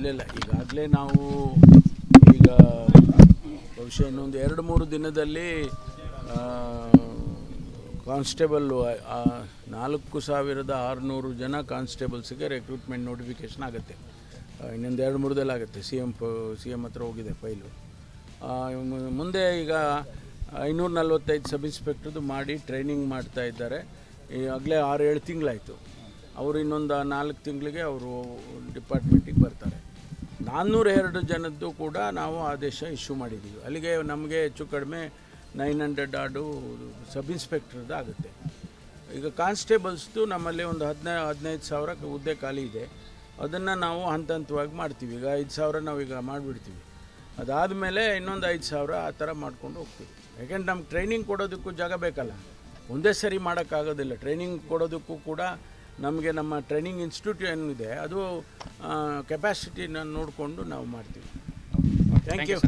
ಇಲ್ಲ ಇಲ್ಲ. ಈಗಾಗಲೇ ನಾವು ಈಗ ಬಹುಶಃ ಇನ್ನೊಂದು ಎರಡು, ಮೂರು ದಿನದಲ್ಲಿ ಕಾನ್ಸ್ಟೇಬಲ್ಲು ನಾಲ್ಕು ಸಾವಿರದ ಆರುನೂರು ಜನ ಕಾನ್ಸ್ಟೇಬಲ್ಸ್ಗೆ ರೆಕ್ರೂಟ್ಮೆಂಟ್ ನೋಟಿಫಿಕೇಷನ್ ಆಗುತ್ತೆ. ಇನ್ನೊಂದು ಎರಡು ಮೂರದಲ್ಲಿ ಆಗುತ್ತೆ. ಸಿ ಎಂ ಸಿ ಎಂ ಹತ್ರ ಹೋಗಿದೆ ಫೈಲು. ಮುಂದೆ ಈಗ ಐನೂರ ನಲ್ವತ್ತೈದು ಸಬ್ ಇನ್ಸ್ಪೆಕ್ಟರ್ದು ಮಾಡಿ ಟ್ರೈನಿಂಗ್ ಮಾಡ್ತಾ ಇದ್ದಾರೆ. ಈಗಾಗಲೇ ಆರು, ಏಳು ತಿಂಗಳಾಯಿತು. ಅವರು ಇನ್ನೊಂದು ನಾಲ್ಕು ತಿಂಗಳಿಗೆ ಅವರು ಡಿಪಾರ್ಟ್ಮೆಂಟಿಗೆ ಬರ್ತಾರೆ. ನಾನ್ನೂರ ಎರಡು ಜನದ್ದು ಕೂಡ ನಾವು ಆದೇಶ ಇಶ್ಯೂ ಮಾಡಿದ್ದೀವಿ ಅಲ್ಲಿಗೆ ನಮಗೆ ಹೆಚ್ಚು ಕಡಿಮೆ ನೈನ್ ಹಂಡ್ರೆಡ್ ಆಡು ಸಬ್ ಇನ್ಸ್ಪೆಕ್ಟ್ರದ್ದು ಆಗುತ್ತೆ. ಈಗ ಕಾನ್ಸ್ಟೇಬಲ್ಸ್ದು ನಮ್ಮಲ್ಲಿ ಒಂದು ಹದಿನೈ, ಹದಿನೈದು ಸಾವಿರ ಹುದ್ದೆ ಖಾಲಿ ಇದೆ. ಅದನ್ನು ನಾವು ಹಂತ ಹಂತವಾಗಿ ಮಾಡ್ತೀವಿ. ಈಗ ಐದು ಸಾವಿರ ನಾವೀಗ ಮಾಡಿಬಿಡ್ತೀವಿ. ಅದಾದಮೇಲೆ ಇನ್ನೊಂದು ಐದು ಸಾವಿರ ಆ ಥರ ಮಾಡ್ಕೊಂಡು ಹೋಗ್ತೀವಿ. ಯಾಕೆಂದ್ರೆ ನಮ್ಗೆ ಟ್ರೈನಿಂಗ್ ಕೊಡೋದಕ್ಕೂ ಜಾಗ ಬೇಕಲ್ಲ. ಒಂದೇ ಸರಿ ಮಾಡೋಕ್ಕಾಗೋದಿಲ್ಲ. ಟ್ರೈನಿಂಗ್ ಕೊಡೋದಕ್ಕೂ ಕೂಡ ನಮಗೆ ನಮ್ಮ ಟ್ರೈನಿಂಗ್ ಇನ್ಸ್ಟಿಟ್ಯೂಟ್ ಏನಿದೆ ಅದು ಕೆಪಾಸಿಟಿನ ನೋಡಿಕೊಂಡು ನಾವು ಮಾಡ್ತೀವಿ. Thank you